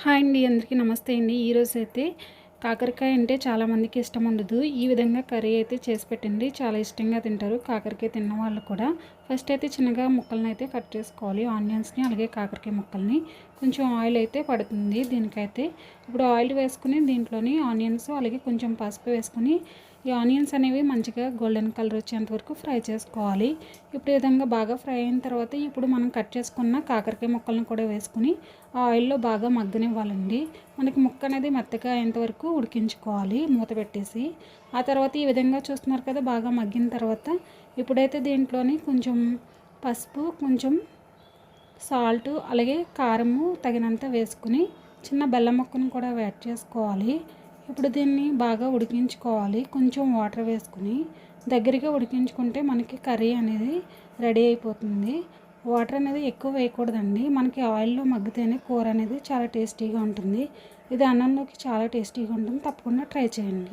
Hi అండి అందరికీ నమస్తే అండి. ఈరోజు అయితే కాకరకాయ అంటే చాలామందికి ఇష్టం ఉండదు. ఈ విధంగా కర్రీ అయితే చేసి పెట్టండి. చాలా ఇష్టంగా తింటారు. కాకరకాయ తిన్న వాళ్ళు కూడా. ఫస్ట్ అయితే చిన్నగా ముక్కలను అయితే కట్ చేసుకోవాలి. ఆనియన్స్ని అలాగే కాకరకాయ ముక్కల్ని కొంచెం ఆయిల్ అయితే పడుతుంది దీనికైతే. ఇప్పుడు ఆయిల్ వేసుకుని దీంట్లోని ఆనియన్స్ అలాగే కొంచెం పసుపు వేసుకుని ఈ ఆనియన్స్ అనేవి మంచిగా గోల్డెన్ కలర్ వచ్చేంత వరకు ఫ్రై చేసుకోవాలి. ఇప్పుడు ఈ విధంగా బాగా ఫ్రై అయిన తర్వాత ఇప్పుడు మనం కట్ చేసుకున్న కాకరకాయ ముక్కలను కూడా వేసుకుని ఆ ఆయిల్లో బాగా మగ్గనివ్వాలండి. మనకి ముక్క అనేది మెత్తగా అయ్యేంత వరకు ఉడికించుకోవాలి మూత పెట్టేసి. ఆ తర్వాత ఈ విధంగా చూస్తున్నారు కదా బాగా మగ్గిన తర్వాత ఇప్పుడైతే దీంట్లోని కొంచెం పసుపు కొంచెం సాల్ట్ అలాగే కారము తగినంత వేసుకుని చిన్న బెల్లం ముక్కను కూడా యాడ్ చేసుకోవాలి. ఇప్పుడు దీన్ని బాగా ఉడికించుకోవాలి. కొంచెం వాటర్ వేసుకుని దగ్గరగా ఉడికించుకుంటే మనకి కర్రీ అనేది రెడీ అయిపోతుంది. వాటర్ అనేది ఎక్కువ వేయకూడదండి. మనకి ఆయిల్లో మగ్గితేనే కూర అనేది చాలా టేస్టీగా ఉంటుంది. ఇది అన్నంలోకి చాలా టేస్టీగా ఉంటుంది. తప్పకుండా ట్రై చేయండి.